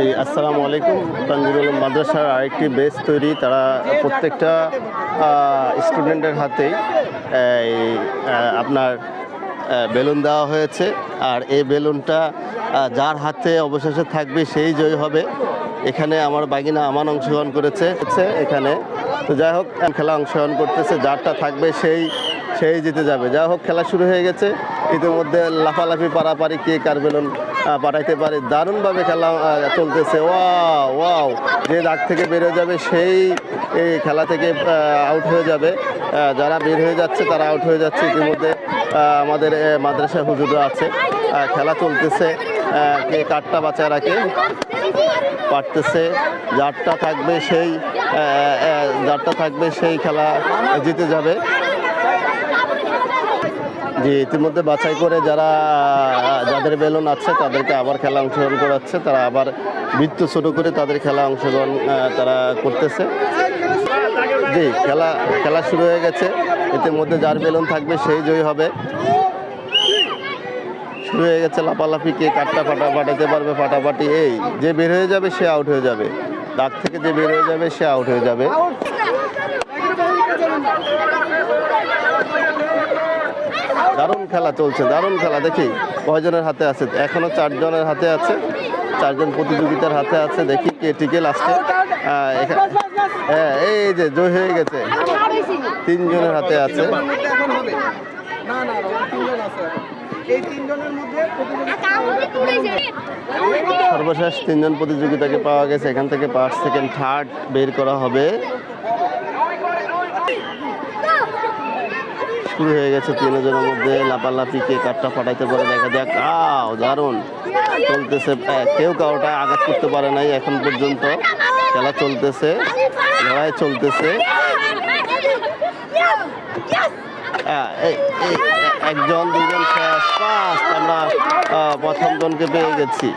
এই আসসালামু আলাইকুম তানজিরুল মাদ্রাসার আরেকটি বেস তৈরি তারা প্রত্যেকটা স্টুডেন্টের হাতেই, এই আপনার বেলুন দেওয়া হয়েছে। আর এই বেলুনটা যার হাতে অবশেষে থাকবে সেই জয় হবে। এখানে আমার বাগিনা আমান অংশগ্রহণ করেছে এখানে। তো যাই হোক, খেলা অংশগ্রহণ করতেছে, যারটা থাকবে সেই সেই জিতে যাবে। যাই হোক, খেলা শুরু হয়ে গেছে। ইতিমধ্যে লাফালাফি, পারাপারি, কে কার বেলুন পাঠাইতে পারে। দারুণভাবে খেলা চলতেছে। Wow wow. যে দাগ থেকে বের হয়ে যাবে, সেই, এই খেলা থেকে আউট হয়ে যাবে। যারা বের হয়ে যাচ্ছে, তারা আউট হয়ে যাচ্ছে। ইতিমধ্যে আমাদের মাদ্রাসা হুজুররা আছে। খেলা চলতেছে। কে কাঠটা বাঁচায় রাখে, পারতেছে। যারটা থাকবে সেই যারটা থাকবে সেই খেলা জিতে যাবে। জি, ইতিমধ্যে বাছাই করে যারা যাদের বেলুন আছে তাদেরকে আবার খেলা অংশগ্রহণ করাচ্ছে। তারা আবার বৃত্ত ছোট করে তাদের খেলা অংশগ্রহণ তারা করতেছে। জি, খেলা খেলা শুরু হয়ে গেছে। ইতিমধ্যে যার বেলুন থাকবে সেই জয়ী হবে। শুরু হয়ে গেছে লাপালাপি, কে কাটটা ফাটা ফাটাতে পারবে ফাটাফাটি, এই যে বের হয়ে যাবে সে আউট হয়ে যাবে। দাগ থেকে যে বের হয়ে যাবে সে আউট হয়ে যাবে। দারুণ খেলা চলছে, দারুণ খেলা। দেখি, কয়জনের হাতে আছে? এখনও চারজনের হাতে আছে, চারজন প্রতিযোগিতার হাতে আছে। দেখি কে টিকে লাস্টে হ্যাঁ এই যে, জয় হয়ে গেছে। তিনজনের হাতে আছে। সর্বশেষ তিনজন প্রতিযোগিতাকে পাওয়া গেছে। এখান থেকে ফার্স্ট সেকেন্ড থার্ড বের করা হবে। শুরু হয়ে গেছে তিনজনের মধ্যে লাপালাপি, কে কাঠটা ফাটাইতে পারে দেখা যাক। আও দারুণ। চলতেছে কেউ কাউটা আঘাত করতে পারে নাই এখন পর্যন্ত। খেলা চলতেছে, লড়াই চলতেছে। একজন, দুজন আমরা প্রথম জনকে পেয়ে গেছি।